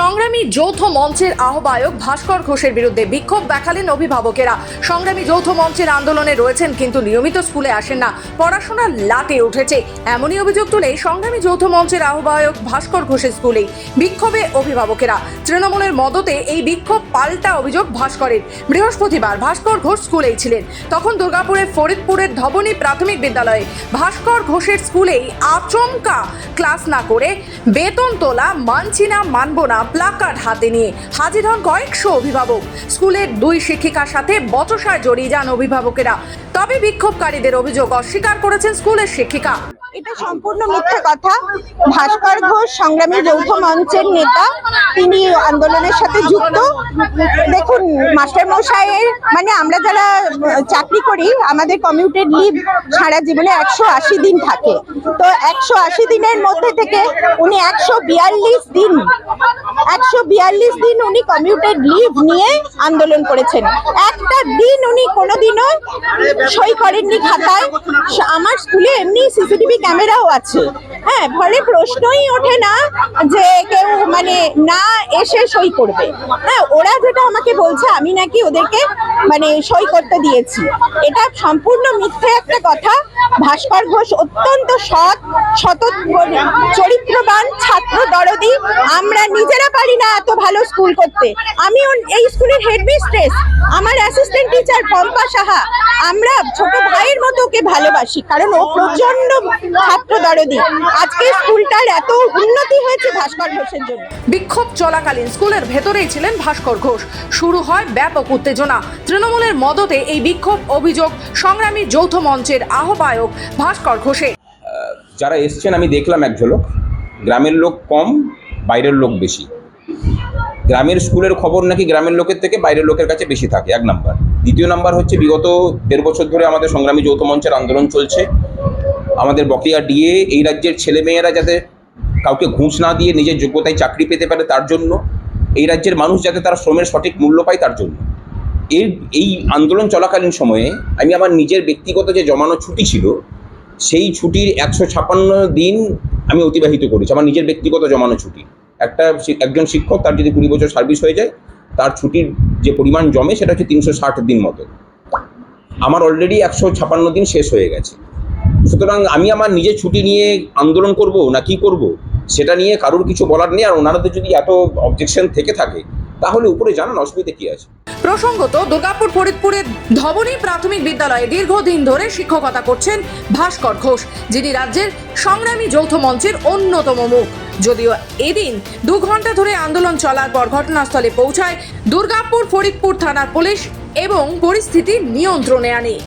সংগ্রামী যৌথ মঞ্চের আহ্বায়ক ভাস্কর ঘোষের বিরুদ্ধে বিক্ষোভ দেখালেন অভিভাবকেরা। সংগ্রামী যৌথ মঞ্চের আন্দোলনে রয়েছেন কিন্তু নিয়মিত স্কুলে আসেন না। পড়াশোনার লাটে উঠেছে। এমনই অভিযোগ তুলে সংগ্রামী যৌথ মঞ্চের আহ্বায়ক ভাস্কর ঘোষের স্কুলেই। বিক্ষোভে অভিভাবকেরা। তৃণমূলের মদতে এই বিক্ষোভ পাল্টা অভিযোগ ভাস্করের। বৃহস্পতিবার ভাস্কর ঘোষ স্কুলেই ছিলেন। তখন দুর্গাপুরের ফরিদপুরের ধবনী প্রাথমিক বিদ্যালয়ে ভাস্কর ঘোষের স্কুলেই আচমকা ক্লাস না করে বেতন তোলা মানছি না, মানব না প্লাকার্ড হাতে নিয়ে হাজির হন কয়েকশো অভিভাবক। স্কুলের দুই শিক্ষিকার সাথে বচসায় জড়িয়ে যান অভিভাবকেরা। তবে বিক্ষোভকারীদের অভিযোগ অস্বীকার করেছেন স্কুলের শিক্ষিকা। এটা সম্পূর্ণ মিথ্যে কথা। ভাস্কর ঘোষ, সংগ্রামী যৌথ মঞ্চের নেতা, তিনি আন্দোলনের সাথে যুক্ত। দেখুন, মাস্টার মশাইয়ের মানে আমরা যারা চাকরি করি, আমাদের কমিউটেড লিভ সারা জীবনে একশো আশি দিন থাকে। তো একশো আশি দিনের মধ্যে থেকে উনি একশো বিয়াল্লিশ দিন একশো বিয়াল্লিশ দিন উনি কমিউটেড লিভ নিয়ে আন্দোলন করেছেন। একটা দিন উনি কোনোদিনও সই করেননি খাতায়। আমার স্কুলে এমনি সিসিটিভি ক্যামেরাও আছে। হ্যাঁ ফলে প্রশ্নই ওঠে না যে কেউ মানে না এসে সই করবে। হ্যাঁ ওরা যেটা আমাকে বলছে, আমি নাকি ওদেরকে মানে সই করতে দিয়েছি। এটা সম্পূর্ণ মিথ্যে একটা কথা। ভাস্কর ঘোষ অত্যন্ত সৎ সত চরিত্রবান ছাত্র দরদি আমরা নিজেরা পারি না এত ভালো স্কুল করতে। আমি এই স্কুলের হেডমিস্ট্রেস আমার অ্যাসিস্ট্যান্ট টিচার পম্পা সাহা আমরা ছোট ভাইয়ের মতো ওকে ভালোবাসি কারণ ও প্রচণ্ড ছাত্র দরদি। আজকে স্কুলটার এত উন্নতি হয়েছে ভাস্কর ঘোষের জন্য। বিক্ষোভ চলাকালীন স্কুলের ভেতরেই ছিলেন ভাস্কর ঘোষ। শুরু হয় ব্যাপক উত্তেজনা। তৃণমূলের মদতে এই বিক্ষোভ অভিযোগ সংগ্রামী যৌথ মঞ্চের আহ্বায়ক ভাস্কর ঘোষের। যারা এসছেন আমি দেখলাম এক ঝলক। গ্রামের লোক কম, বাইরের লোক বেশি। গ্রামের স্কুলের খবর নাকি গ্রামের লোকের থেকে বাইরের লোকের কাছে বেশি থাকে, এক নাম্বার। দ্বিতীয় নাম্বার হচ্ছে বিগত দেড় বছর ধরে আমাদের সংগ্রামী যৌথ মঞ্চের আন্দোলন চলছে। আমাদের বকেয়া ডিএ, এই রাজ্যের ছেলেমেয়েরা যাতে কাউকে ঘুষ না দিয়ে নিজের যোগ্যতায় চাকরি পেতে পারে তার জন্য, এই রাজ্যের মানুষ যাতে তার শ্রমের সঠিক মূল্য পায় তার জন্য। এর, এই আন্দোলন চলাকালীন সময়ে আমি আমার নিজের ব্যক্তিগত যে জমানো ছুটি ছিল, সেই ছুটির একশো ছাপান্ন দিন আমি অতিবাহিত করেছি। আমার নিজের ব্যক্তিগত জমানো ছুটি। একটা একজন শিক্ষক তার যদি কুড়ি বছর সার্ভিস হয়ে যায়, তার ছুটির যে পরিমাণ জমে সেটা হচ্ছে তিনশো ষাট দিন মতো। আমার অলরেডি একশো ছাপান্ন দিন শেষ হয়ে গেছে। সুতরাং আমি আমার নিজের ছুটি নিয়ে আন্দোলন করব না কি করব, সেটা নিয়ে কারোর কিছু বলার নেই। আর ওনারাদের যদি এত অবজেকশন থেকে থাকে তাহলে উপরে জানান অসুবিধা কি আছে? প্রসঙ্গত, দুর্গাপুর ফরিদপুরের ধবনী প্রাথমিক বিদ্যালয়ে দীর্ঘদিন ধরে শিক্ষকতা করছেন ভাস্কর ঘোষ, যিনি রাজ্যের সংগ্রামী যৌথ মঞ্চের অন্যতম মুখ। যদিও এদিন দু ঘণ্টা ধরে আন্দোলন চলার পর ঘটনাস্থলে পৌঁছায় দুর্গাপুর ফরিদপুর থানার পুলিশ এবং পরিস্থিতি নিয়ন্ত্রণে আনে।